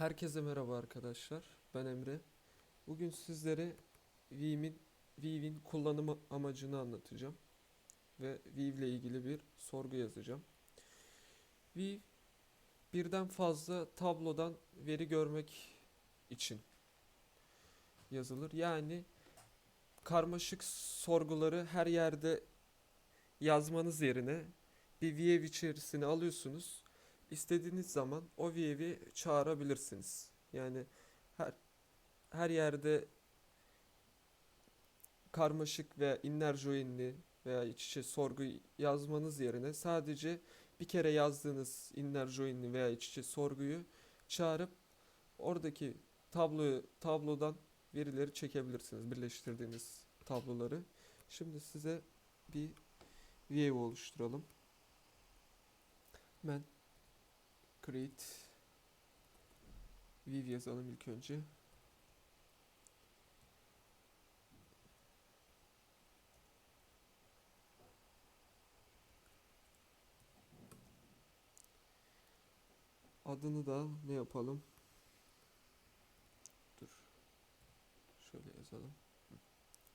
Herkese merhaba arkadaşlar. Ben Emre. Bugün sizlere Veeam'in Weave'in kullanım amacını anlatacağım ve Weave ile ilgili bir sorgu yazacağım. Weave birden fazla tablodan veri görmek için yazılır. Yani karmaşık sorguları her yerde yazmanız yerine bir Weave içerisine alıyorsunuz istediğiniz zaman o Wave'i çağırabilirsiniz. Yani her her yerde karmaşık veya inner join'li veya iç içe sorgu yazmanız yerine sadece bir kere yazdığınız inner join'li veya iç içe sorguyu çağırıp oradaki tabloyu tablodan verileri çekebilirsiniz. Birleştirdiğiniz tabloları. Şimdi size bir Wave oluşturalım. Ben create Viv yazalım ilk önce. Adını da ne yapalım? Dur. Şöyle yazalım.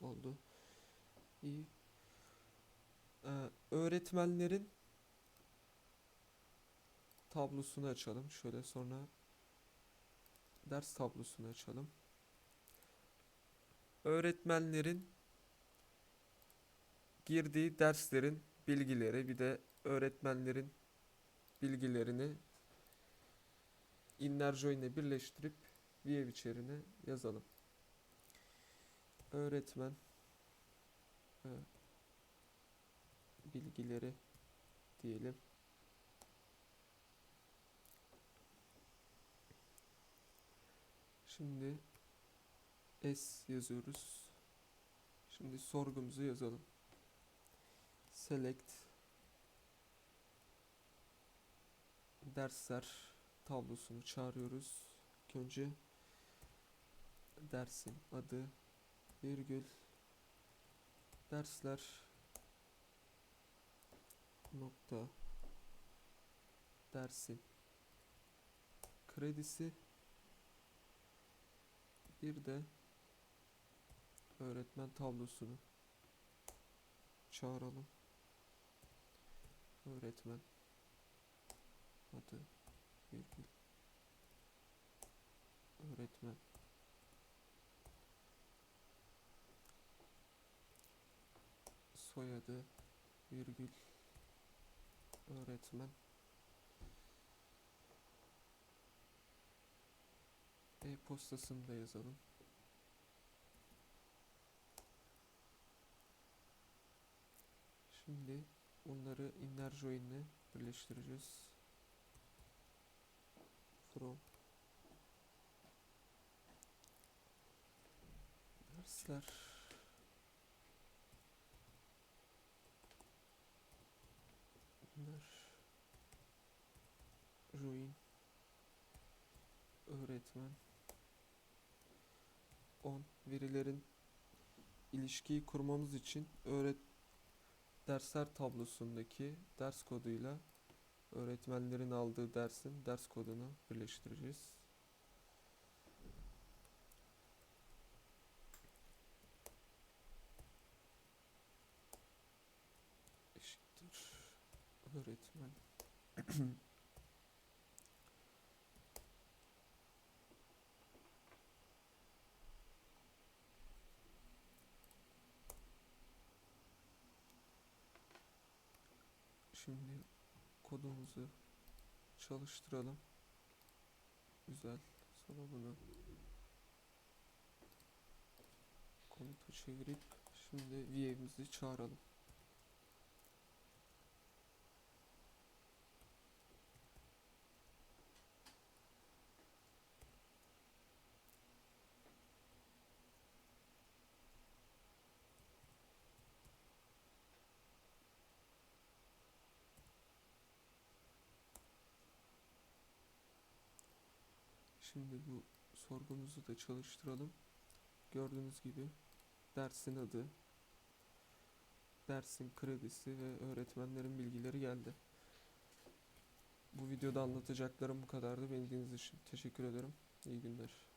Oldu. İyi. Ee, öğretmenlerin tablosunu açalım. Şöyle sonra ders tablosunu açalım. Öğretmenlerin girdiği derslerin bilgileri bir de öğretmenlerin bilgilerini inner join ile birleştirip View içerine yazalım. Öğretmen e, bilgileri diyelim. Şimdi S yazıyoruz. Şimdi sorgumuzu yazalım. Select dersler tablosunu çağırıyoruz. İlk önce dersin adı virgül dersler nokta dersin kredisi bir de öğretmen tablosunu çağıralım. Öğretmen adı virgül öğretmen. Soyadı virgül öğretmen e-postasını da yazalım. Şimdi bunları inner join'le birleştireceğiz. From dersler inner join öğretmen 10 verilerin ilişkiyi kurmamız için öğret dersler tablosundaki ders koduyla öğretmenlerin aldığı dersin ders kodunu birleştireceğiz. Eşittir öğretmen Şimdi kodumuzu çalıştıralım. Güzel. Sonra bunu komuta çevirip şimdi VM'imizi çağıralım. Şimdi bu sorgumuzu da çalıştıralım. Gördüğünüz gibi dersin adı, dersin kredisi ve öğretmenlerin bilgileri geldi. Bu videoda anlatacaklarım bu kadardı. Beni dinlediğiniz için teşekkür ederim. İyi günler.